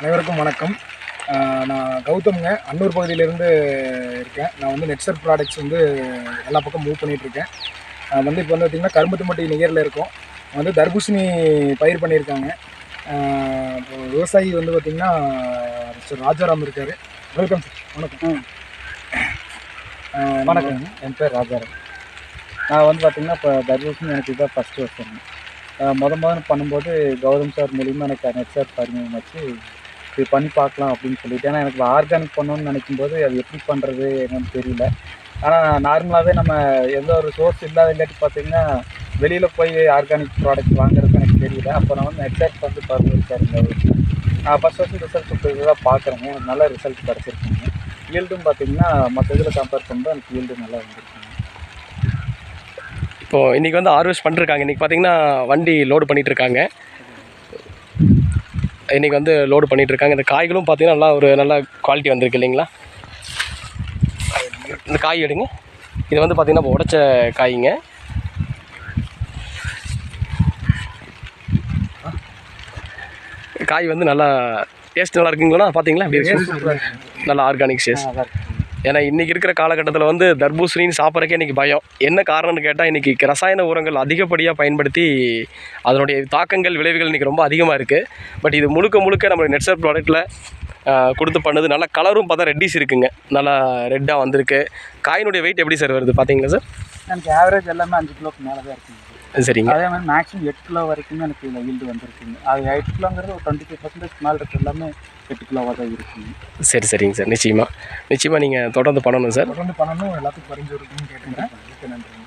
அனைவருக்கும் வணக்கம். நான் கௌதம்ங்க. அன்னூர் பகுதியிலேருந்து இருக்கேன். நான் வந்து நெட்சர் ப்ராடக்ட்ஸ் வந்து எல்லா பக்கம் மூவ் பண்ணிகிட்ருக்கேன் வந்து இப்போ வந்து பார்த்திங்கன்னா கரும்புத்தும்பட்டி நிகரில் இருக்கோம். வந்து தர்பூசணி பயிர் பண்ணியிருக்காங்க. விவசாயி வந்து பார்த்திங்கன்னா மிஸ்டர் ராஜாராம் இருக்கார். வெல்கம் சார் வணக்கம். வணக்கம். என் பேர் ராஜாராம். நான் வந்து பார்த்தீங்கன்னா இப்போ தர்பூசணி எனக்கு இதுதான் ஃபஸ்ட்டு வருஷம். அஹ் முத முதல்ல பண்ணும்போது கௌதம் சார் மூலியமாக எனக்கு நெட் சார் பரிமாணம் வச்சு இது பண்ணி பார்க்கலாம் அப்படின்னு சொல்லிட்டு. ஏன்னா எனக்கு ஆர்கானிக் பண்ணணும்னு நினைக்கும் போது அது எப்படி பண்ணுறது என்னன்னு தெரியல. ஆனால் நார்மலாகவே நம்ம எந்த ஒரு சோர்ஸ் இல்லாதங்காட்டி பார்த்தீங்கன்னா வெளியில் போய் ஆர்கானிக் ப்ராடக்ட் வாங்குறது எனக்கு தெரியல. அப்போ நான் வந்து நெட் வந்து பார்த்துருக்காரு நான் ஃபஸ்ட் ஃபஸ்ட்டு ரிசல்ட் இப்போ இதுதான் பார்க்குறேங்க. எனக்கு நல்ல ரிசல்ட் கிடச்சிருக்குங்க. ஈல்டும் பார்த்தீங்கன்னா மற்ற இதில் கம்பேர் பண்ணும்போது எனக்கு ஈல்டு நல்லா வந்துருக்குங்க இப்போது இன்றைக்கி வந்து ஹார்வெஸ்ட் பண்ணிருக்காங்க. இன்றைக்கி பார்த்தீங்கன்னா வண்டி லோடு பண்ணிகிட்ருக்காங்க இருக்காங்க. இன்றைக்கி வந்து லோடு பண்ணிட்டு இருக்காங்க இந்த காய்களும் பார்த்தீங்கன்னா நல்லா ஒரு நல்ல குவாலிட்டி வந்திருக்கு இல்லைங்களா? இந்த காய் எடுங்க. இது வந்து பார்த்தீங்கன்னா இப்போ உடைச்ச காய்ங்க. காய் வந்து நல்லா டேஸ்ட் நல்லா இருக்குங்களா? பார்த்தீங்களா? நல்லா ஆர்கானிக் டேஸ்ட் ஏன்னா இன்றைக்கி இருக்கிற காலகட்டத்தில் வந்து தர்பூசணின்னு சாப்பிட்றக்கே இன்றைக்கி பயம். என்ன காரணம்னு கேட்டால் இன்றைக்கி ரசாயன உரங்கள் அதிகப்படியாக பயன்படுத்தி அதனுடைய தாக்கங்கள் விளைவுகள் இன்றைக்கி ரொம்ப அதிகமாக இருக்குது பட் இது முழுக்க முழுக்க நம்மளுடைய நெட்சர் ப்ராடக்ட்டில் கொடுத்து பண்ணுது. நல்லா கலரும் பார்த்தா ரெட்டிஸ் இருக்குங்க. நல்லா ரெட்டாக வந்திருக்கு. காயினுடைய வெயிட் எப்படி சார் வருது? பார்த்தீங்களா சார் எனக்கு ஆவரேஜ் எல்லாமே அஞ்சு கிலோக்கு மேலே தான் இருக்குங்க. சரிங்க. அதே மாதிரி மேக்ஸிமம் எட்டு கிலோ வரைக்குமே எனக்கு இதில் ஈல்டு வந்திருக்குங்க. அது எட்டு கிலோங்கிறது ஒரு டுவெண்ட்டி ஃபைவ் பர்சன்டேஜ் மேலே இருக்க எல்லாமே எட்டு கிலோவாக தான் இருக்குங்க. சரி சரிங்க சார். நிச்சயமாக நிச்சயமாக நீங்கள் தொடர்ந்து பண்ணணும் சார். தொடர்ந்து பண்ணணும். எல்லாத்துக்கும் பரிந்துரைக்கணும்னு கேட்டுக்கிறேன். மிக்க நன்றி